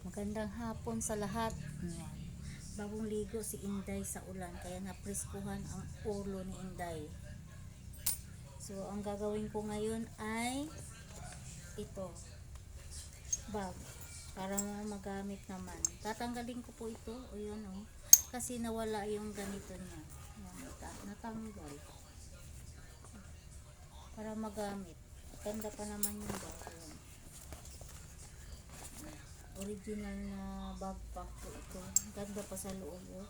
magandang hapon sa lahat. Ayan. Bagong ligo si Inday sa ulan, kaya napreskuhan ang ulo ni Inday. So, ang gagawin ko ngayon ay ito. Bag. Para magamit naman. Tatanggalin ko po ito. O yun o. Kasi nawala yung ganito niya. Ayan, nata- natanggal. Para magamit. Ganda pa naman yung bag. Original na backpack po ito. Ganda pa sa loob. Oh.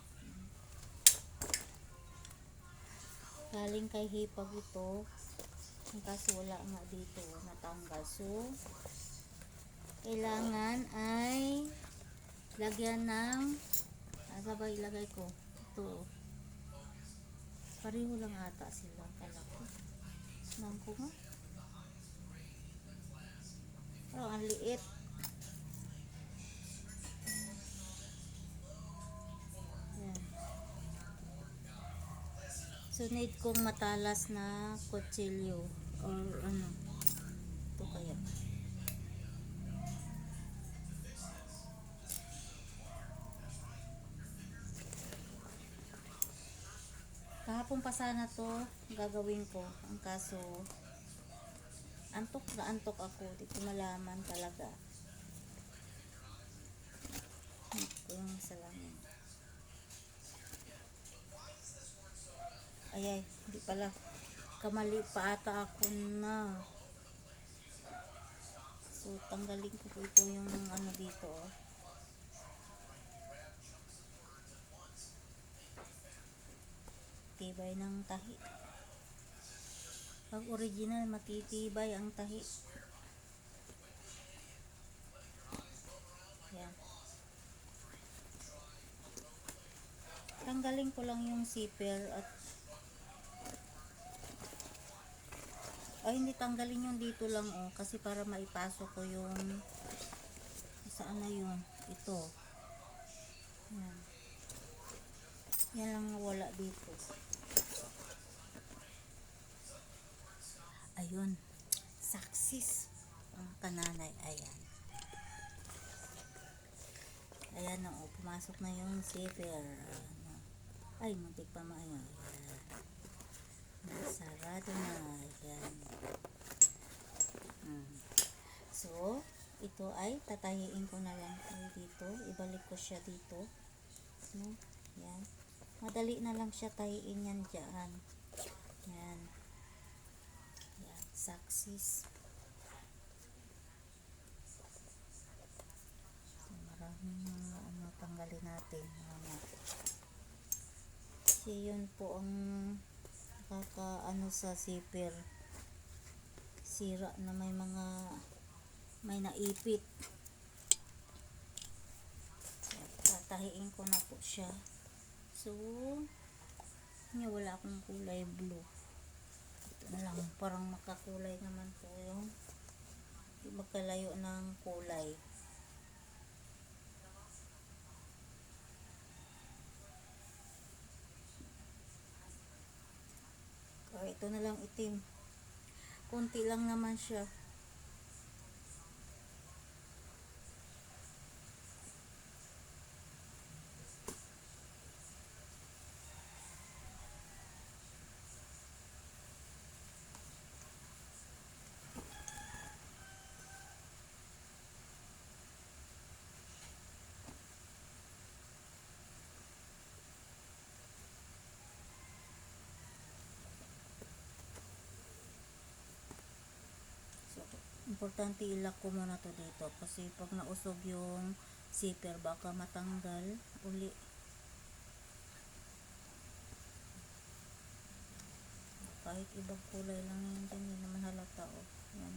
Galing kay Hipag ito. Kaso wala nga dito. Natanggal. So, kailangan ay lagyan ng asa ba ilagay ko? Ito. Pareho lang ata sila. Kala ko. Nang ko nga. Oh, ang liit. So, need kong matalas na kutsilyo. Or ano. Ito kaya. Kahapon pa sana to gagawin ko. Ang kaso, antok na antok ako. Di ko malaman talaga. Ito yung salamin. Ay, ay, hindi pala. Kamali pa ata ako na. So, tanggalin ko po ito yung ano dito. Oh. Tibay ng tahi. Pag original, matitibay ang tahi. Yan. Tanggalin ko lang yung zipper at ay hindi tanggalin yung dito lang oh. Kasi para maipasok ko yung saan na yun? Ito. Yan. Yan lang wala dito. Ayun. Saksis ang kananay ayan. Ayan na oh. Pumasok na yung zipper ay muntik pa maayon Sarado na. Yan. Hmm. So, ito ay tatahiin ko na lang dito. Ibalik ko siya dito. No? Yan. Madali na lang siya tahiin yan dyan. Yan. Yan. Saksis. So, maraming mga ano tanggalin natin. Mga kasi yun po ang kaka ano sa zipper. Sira na may mga may naipit. Tatahiin ko na po siya. So niya wala akong kulay blue. Ito na lang parang makakulay naman po yung magkalayo ng kulay Oh, ito na lang itim. Kunti lang naman siya. Importante ilak ko muna to dito kasi pag nausog yung zipper baka matanggal uli. Kahit ibang kulay lang yan dyan, hindi naman halata oh. Yan.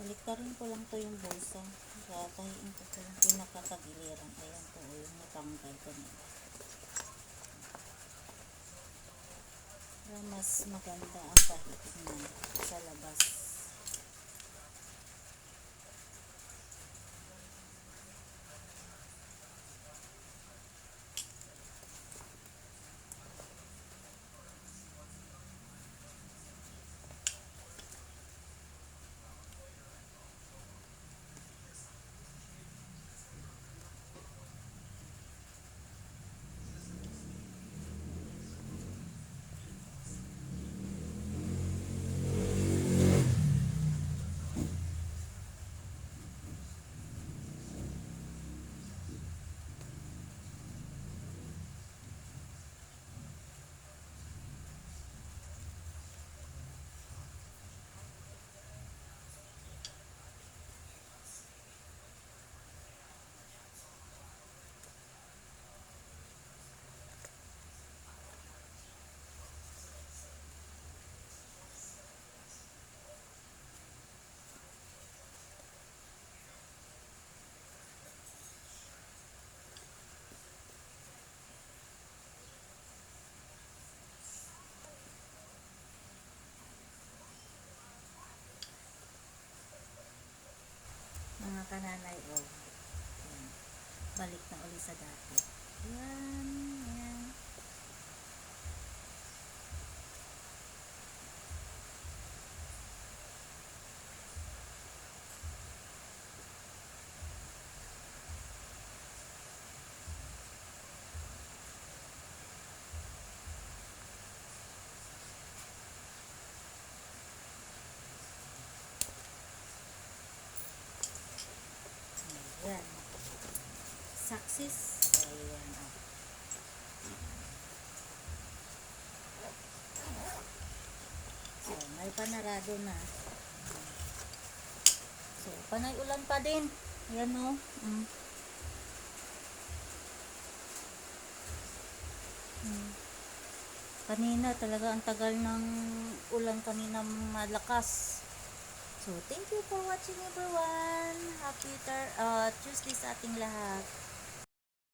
Baliktarin ko lang to yung bulsa. Kakahiin ko to yung pinakatagiliran. Ayan po yung natanggal ko na. Para mas maganda ang pahitignan sa labas. Pagkakananay, oh. Yan. Balik na uli sa dati. Yan, yan. Ayan. Success. Ayan. oh. So, may panarado na. So, panay ulan pa din. Ayan o. Mm. Mm. Kanina talaga ang tagal ng ulan kanina malakas. So, thank you for watching everyone. Happy tar- uh, Tuesday sa ating lahat.